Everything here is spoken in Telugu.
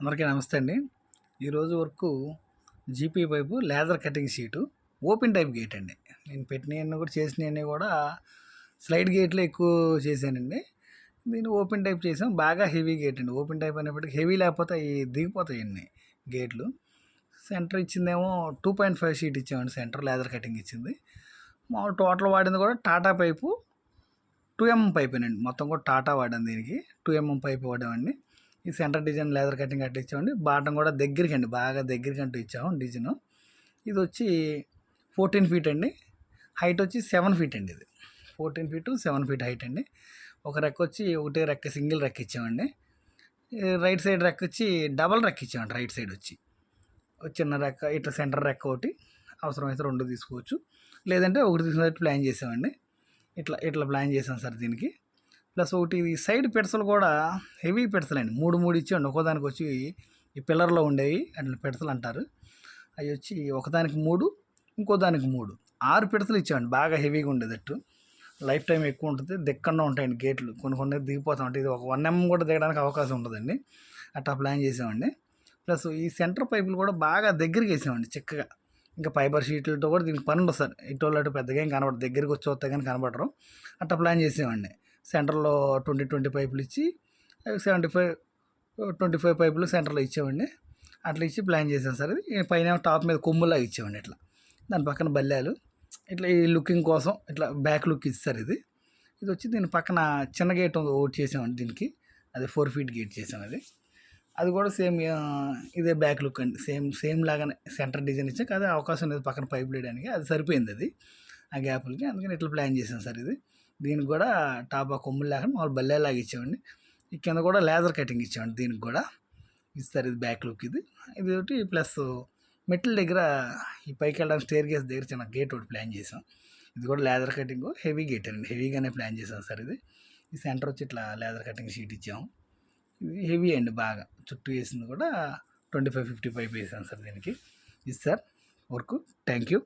అందరికీ నమస్తే అండి. ఈరోజు వరకు GP pipe leather cutting sheet open type gate అండి. నేను పెట్టినవన్నీ కూడా చేసినవన్నీ కూడా స్లైడ్ గేట్లో ఎక్కువ చేశానండి. దీన్ని ఓపెన్ టైప్ చేసాం. బాగా హెవీ గేట్ అండి. ఓపెన్ టైప్ అనేప్పటికీ హెవీ లేకపోతే అవి దిగిపోతాయి అన్ని గేట్లు. సెంటర్ ఇచ్చిందేమో టూ పాయింట్ ఫైవ్ షీట్ ఇచ్చామండి. సెంటర్ లేదర్ కటింగ్ ఇచ్చింది. మామూలు టోటల్ వాడింది కూడా టాటా పైపు టూ ఎంఎం పైపేనండి. మొత్తం కూడా టాటా వాడాం దీనికి. టూ ఎంఎం పైప్ వాడామండి. ఈ సెంటర్ డిజైన్ లేదర్ కటింగ్ అట్లా ఇచ్చామండి. బాటం కూడా దగ్గరికి అండి బాగా దగ్గరికి అంటూ ఇచ్చాము డిజైన్. ఇది వచ్చి ఫోర్టీన్ ఫీట్ అండి. హైట్ వచ్చి సెవెన్ ఫీట్ అండి ఇది. Fourteen feet seven feet height అండి. ఒక రెక్క వచ్చి ఒకటే రెక్క సింగిల్ రెక్క ఇచ్చామండి. రైట్ సైడ్ రెక్క వచ్చి డబల్ రెక్క ఇచ్చామండి రైట్ సైడ్ వచ్చి. చిన్న రెక్క ఇట్లా సెంటర్ రెక్క ఒకటి. అవసరమైతే రెండు తీసుకోవచ్చు. లేదంటే ఒకటి తీసుకున్నట్టు ప్లాన్ చేసామండి. ఇట్లా ఇట్లా ప్లాన్ చేసాం సార్ దీనికి. ప్లస్ ఒకటి ఇది సైడ్ పెడసలు కూడా హెవీ పెడసలు అండి. మూడు మూడు ఇచ్చాండి ఒకదానికి వచ్చి ఈ పిల్లర్లో ఉండేవి అట్లా పెడసలు అంటారు. అవి వచ్చి ఒకదానికి మూడు ఇంకో దానికి మూడు. ఆరు పిడతలు ఇచ్చామండి బాగా హెవీగా ఉండేటట్టు లైఫ్ టైం ఎక్కువ ఉంటుంది. దిక్కకుండా ఉంటాయండి గేట్లు. కొన్ని కొన్ని దిగిపోతా ఉంటాయి ఇది ఒక వన్ ఎం కూడా దిగడానికి అవకాశం ఉంటుందండి అట్లా ప్లాన్ చేసామండి. ప్లస్ ఈ సెంటర్ పైపులు కూడా బాగా దగ్గరికి వేసామండి చిక్కగా. ఇంకా ఫైబర్ షీట్లతో కూడా దీనికి పని ఉండదు సార్. ఇటు అటు పెద్దగా ఏం కనబడదు. దగ్గరికి వచ్చి వస్తే కానీ కనబడరు. అట్లా ప్లాన్ చేసామండి. సెంటర్లో ట్వంటీ ట్వంటీ పైపులు ఇచ్చి సెవెంటీ ఫైవ్ ట్వంటీ ఫైవ్ పైపులు సెంటర్లో ఇచ్చామండి అట్లా ఇచ్చి ప్లాన్ చేసాం సార్ ఇది పైన టాప్ మీద కొమ్ములా ఇచ్చామండి ఇట్లా. దాని పక్కన బల్లాలు. ఇట్లా ఈ లుకింగ్ కోసం ఇట్లా బ్యాక్ లుక్ ఇస్తారు ఇది. ఇది వచ్చి దీని పక్కన చిన్న గేట్ ఒకటి చేసామండి దీనికి. అది ఫోర్ ఫీట్ గేట్ చేసాం అది. అది కూడా సేమ్ ఇదే బ్యాక్ లుక్ అండి. సేమ్ సేమ్ లాగానే సెంటర్ డిజైన్ ఇచ్చాక అదే అవకాశం లేదు పక్కన పైప్ వేయడానికి. అది సరిపోయింది అది ఆ గ్యాపులకి. అందుకని ఇట్లా ప్లాన్ చేసాం సార్ ఇది. దీనికి కూడా టాప్ ఆ కొమ్ములు లేకుండా మామూలు బల్లేలాగా ఇచ్చామండి ఈ కింద కూడా లేజర్ కటింగ్ ఇచ్చామండి దీనికి కూడా. ఇస్తారు ఇది బ్యాక్ లుక్ ఇది. ఇది ఒకటి ప్లస్ మెట్ల దగ్గర ఈ పైకి వెళ్ళడానికి స్టేర్ గేస్ దగ్గర చిన్న గేట్ ఒకటి ప్లాన్ చేసాం ఇది కూడా లేదర్ కటింగ్ హెవీ గేట్ అండి. హెవీగానే ప్లాన్ చేసాం సార్ ఇది. ఈ సెంటర్ వచ్చి ఇట్లా లేదర్ కటింగ్ షీట్ ఇచ్చాము ఇది హెవీ అండి బాగా. చుట్టూ వేసింది కూడా ట్వంటీ ఫైవ్ ఫిఫ్టీ ఫైవ్ వేసాను సార్ దీనికి. ఇది సార్ వర్క్. Thank you